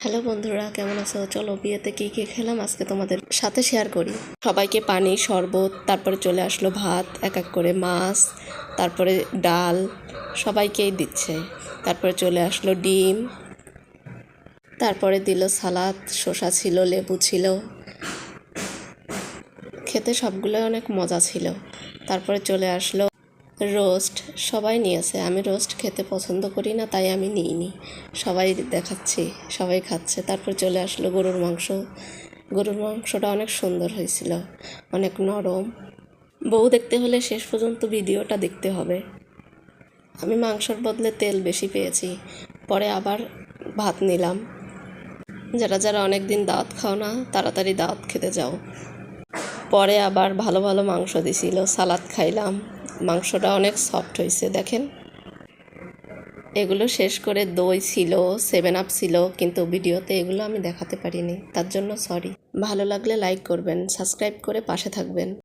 Hello বন্ধুরা, কেমন আছো? চলো বিয়েতে কী কী খেলাম? আজকে তোমাদের সাথে শেয়ার করি। সবাইকে পানি, শরবত, তারপরে চলে আসলো ভাত, এক এক করে মাছ, তারপরে ডাল, সবাইকেই দিচ্ছে। তারপরে চলে আসলো ডিম, তারপরে দিল সালাদ, শসা ছিল, লেবু ছিল। খেতে সবগুলোই অনেক মজা ছিল। তারপরে চলে আসলো রোস্ট সবাই নিয়েছে। আমি রোস্ট খেতে পছন্দ করি না, তাই আমি নিইনি। সবাই দেখাচ্ছি, সবাই খাচ্ছে। তারপর চলে আসলো গরুর মাংস। গরুর মাংসটা অনেক সুন্দর হয়েছিল, অনেক নরম। বউ দেখতে হলে শেষ পর্যন্ত ভিডিওটা দেখতে হবে। আমি মাংসর বদলে তেল বেশি পেয়েছি, পরে আবার ভাত নিলাম। যারা যারা অনেক দিন দাঁত খাও না, তাড়াতাড়ি দাঁত খেতে যাও। পরে আবার ভালো ভালো মাংস দিছিল, সালাদ খাইলাম। মাংসটা অনেক সফট হয়েছে দেখেন। এগুলো শেষ করে দই ছিল সেভেন আপ ছিল, কিন্তু ভিডিওতে এগুলো আমি দেখাতে পারিনি, তার জন্য সরি ভালো লাগলে লাইক করবেন সাবস্ক্রাইব করে পাশে থাকবেন।